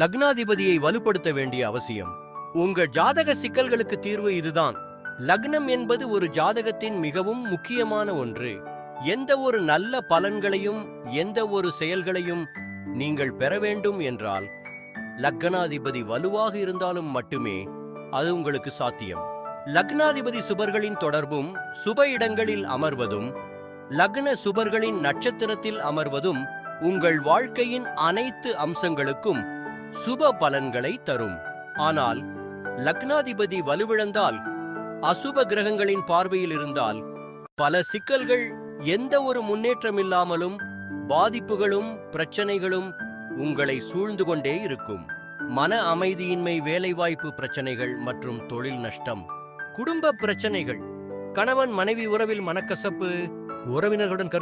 லக்னாதிபதியை வலுப்படுத்த வேண்டிய அவசியம். உங்க ஜாதக சிக்கல்களுக்கு தீர்வு இதுதான். லக்னம் என்பது ஒரு ஜாதகத்தின் மிகவும் முக்கியமான ஒன்று. எந்த ஒரு நல்ல பலன்களையும் எந்த ஒரு செயல்களையும் நீங்கள் பெற வேண்டும் என்றால் லக்னாதிபதி வலுவாக இருந்தாலும் மட்டுமே அது உங்களுக்கு சாத்தியம். லக்னாதிபதி சுபர்களின் தொடர்பும் சுப இடங்களில் அமர்வதும் லக்ன சுபர்களின் நட்சத்திரத்தில் அமர்வதும் உங்கள் வாழ்க்கையின் அனைத்து அம்சங்களுக்கும் சுப பலன்களை தரும். ஆனால் லக்னாதிபதி வலுவிழந்தால் அசுப கிரகங்களின் பார்வையில் இருந்தால் பல சிக்கல்கள் எந்த ஒரு முன்னேற்றமில்லாமலும் பாதிப்புகளும் பிரச்சனைகளும் உங்களை சூழ்ந்து கொண்டே இருக்கும். மன அமைதியின்மை வேலைவாய்ப்பு பிரச்சனைகள் மற்றும் தொழில் நஷ்டம். குடும்ப பிரச்சனைகள். கணவன் மனைவி உறவில் மனக்கசப்பு உறவினர்களுடன் கருத்து